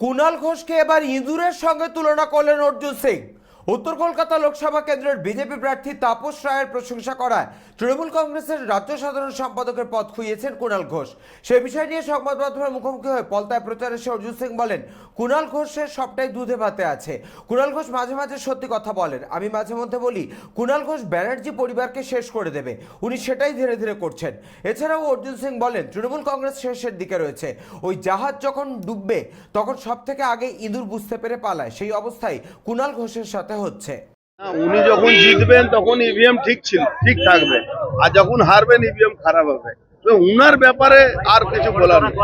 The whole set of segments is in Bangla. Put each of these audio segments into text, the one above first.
কুণাল ঘোষকে এবার ইঁদুরের সঙ্গে তুলনা করলেন অর্জুন সিং। উত্তর কলকাতা লোকসভা কেন্দ্রের বিজেপি প্রার্থী তাপস রায়ের প্রশংসা করায় তৃণমূল কংগ্রেসের রাজ্য সাধারণ সম্পাদকের পদ খুইয়েছেন কুণাল ঘোষ। সে বিষয় নিয়ে সংবাদ মাধ্যমের মুখোমুখি হয়ে পলতায় প্রচারে সে অর্জুন সিং বলেন, কুণাল ঘোষের সবটাই দুধে ভাতে আছে। কুণাল ঘোষ মাঝে মাঝে সত্যি কথা বলেন। আমি মাঝে মধ্যে বলি, কুণাল ঘোষ ব্যানার্জি পরিবারকে শেষ করে দেবে। উনি সেটাই ধীরে ধীরে করছেন। এছাড়াও অর্জুন সিং বলেন, তৃণমূল কংগ্রেস শেষের দিকে রয়েছে। ওই জাহাজ যখন ডুববে, তখন সব থেকে আগে ইঁদুর বুঝতে পেরে পালায়। সেই অবস্থায় কুণাল ঘোষের সাথে হচ্ছে। উনি যখন জিতবেন তখন ইভিএম ঠিক ছিল ঠিক থাকবে। আর যখন হারবেন ইভিএম খারাপ হবে। তো উনার ব্যাপারে আর কিছু বলার নেই।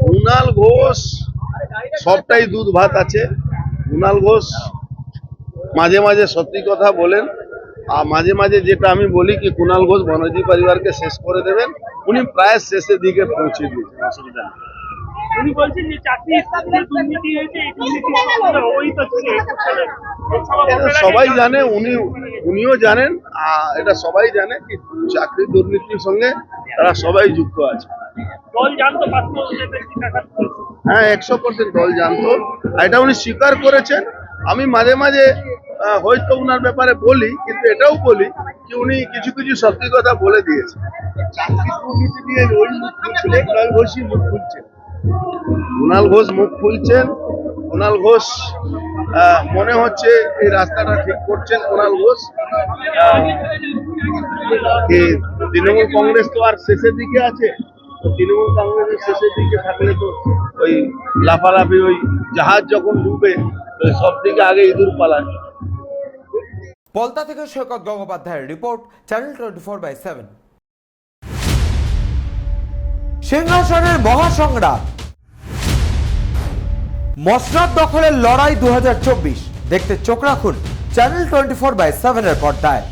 কুণাল ঘোষ সবটাই দুধ ভাত আছে। কুণাল ঘোষ মাঝে মাঝে সত্যি কথা বলেন। আর মাঝে মাঝে যেটা আমি বলি কি কুণাল ঘোষ বনজি পরিবারকে শেষ করে দেবেন। উনি প্রায় শেষের দিকে পৌঁছে দিয়েছেন অসুবিধা নেই উনি বলছেন যে চাকরি দুর্নীতি হয়েছে ওই তো ছিল লোকসভা এটা ভোটের আগে সবাই জানে উনি উনিও জানেন আর এটা সবাই জানে কি চাকরি দুর্নীতির সঙ্গে তারা সবাই যুক্ত আছে। হ্যাঁ একশো পার্সেন্ট দল জানতো। এটা উনি স্বীকার করেছেন। আমি মাঝে মাঝে হয়তো উনার ব্যাপারে বলি কিন্তু এটাও বলি যে উনি কিছু কিছু সত্যি কথা বলে দিয়েছেন। কুণাল কুণাল ঘোষ মুখ খুলছেন। কুণাল ঘোষ মনে হচ্ছে এই রাস্তাটা ঠিক করছেন কুণাল ঘোষ। তৃণমূল কংগ্রেস তো আর শেষের দিকে আছে। তৃণমূল কংগ্রেসের শেষের দিকে থাকলে তো ওই লাফালাফি ওই জাহাজ যখন ডুবে সব থেকে আগে ইঁদুর পালায়। পলতা থেকে সৈকত গঙ্গোপাধ্যায়ের report, channel twenty four by seven. সিংহাসনের মহাসংগ্রাম। মসনাদ দখলের লড়াই দু হাজার চব্বিশ। দেখতে চোখ রাখুন চ্যানেল টোয়েন্টি ফোর বাই সেভেনের পর্দায়।